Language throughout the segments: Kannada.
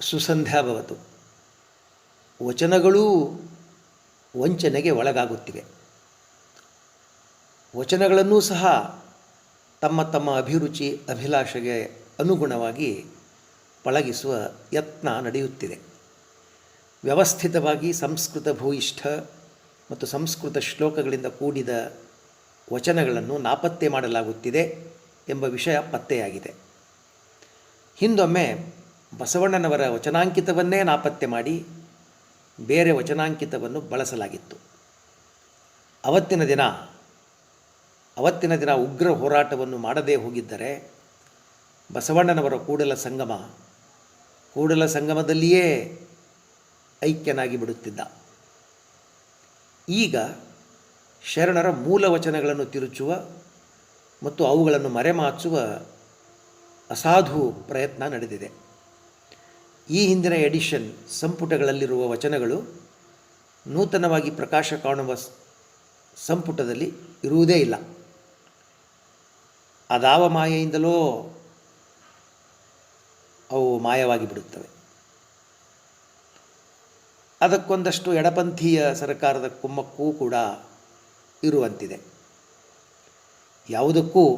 ಸುಸಂಧ್ಯಾ ಭವತು. ವಚನಗಳೂ ವಂಚನೆಗೆ ಒಳಗಾಗುತ್ತಿವೆ. ವಚನಗಳನ್ನೂ ಸಹ ತಮ್ಮ ತಮ್ಮ ಅಭಿರುಚಿ, ಅಭಿಲಾಷೆಗೆ ಅನುಗುಣವಾಗಿ ಪಳಗಿಸುವ ಯತ್ನ ನಡೆಯುತ್ತಿದೆ. ವ್ಯವಸ್ಥಿತವಾಗಿ ಸಂಸ್ಕೃತ ಭೂಯಿಷ್ಠ ಮತ್ತು ಸಂಸ್ಕೃತ ಶ್ಲೋಕಗಳಿಂದ ಕೂಡಿದ ವಚನಗಳನ್ನು ನಾಪತ್ತೆ ಮಾಡಲಾಗುತ್ತಿದೆ ಎಂಬ ವಿಷಯ ಪತ್ತೆಯಾಗಿದೆ. ಹಿಂದೊಮ್ಮೆ ಬಸವಣ್ಣನವರ ವಚನಾಂಕಿತವನ್ನೇ ನಾಪತ್ತೆ ಮಾಡಿ ಬೇರೆ ವಚನಾಂಕಿತವನ್ನು ಬಳಸಲಾಗಿತ್ತು. ಅವತ್ತಿನ ದಿನ ಅವತ್ತಿನ ದಿನ ಉಗ್ರ ಹೋರಾಟವನ್ನು ಮಾಡದೇ ಹೋಗಿದ್ದರೆ ಬಸವಣ್ಣನವರ ಕೂಡಲ ಸಂಗಮ, ಕೂಡಲ ಸಂಗಮದಲ್ಲಿಯೇ ಐಕ್ಯನಾಗಿ ಬಿಡುತ್ತಿದ್ದ. ಈಗ ಶರಣರ ಮೂಲ ವಚನಗಳನ್ನು ತಿರುಚುವ ಮತ್ತು ಅವುಗಳನ್ನು ಮರೆಮಾಚುವ ಅಸಾಧು ಪ್ರಯತ್ನ ನಡೆದಿದೆ. ಈ ಹಿಂದಿನ ಎಡಿಷನ್ ಸಂಪುಟಗಳಲ್ಲಿರುವ ವಚನಗಳು ನೂತನವಾಗಿ ಪ್ರಕಾಶ ಕಾಣುವ ಸಂಪುಟದಲ್ಲಿ ಇರುವುದೇ ಇಲ್ಲ. ಅದಾವ ಮಾಯೆಯಿಂದಲೋ ಅವು ಮಾಯವಾಗಿ ಬಿಡುತ್ತವೆ. ಅದಕ್ಕೊಂದಷ್ಟು ಎಡಪಂಥೀಯ ಸರ್ಕಾರದ ಕುಮ್ಮಕ್ಕೂ ಕೂಡ ಇರುವಂತಿದೆ. ಯಾವುದಕ್ಕೂ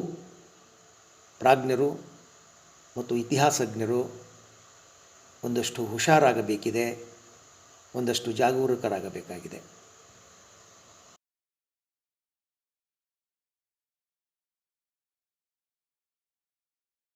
ಪ್ರಾಜ್ಞರು ಮತ್ತು ಇತಿಹಾಸಜ್ಞರು ಒಂದಷ್ಟು ಹುಷಾರಾಗಬೇಕಿದೆ ಒಂದಷ್ಟು ಜಾಗರೂಕರಾಗಬೇಕಾಗಿದೆ.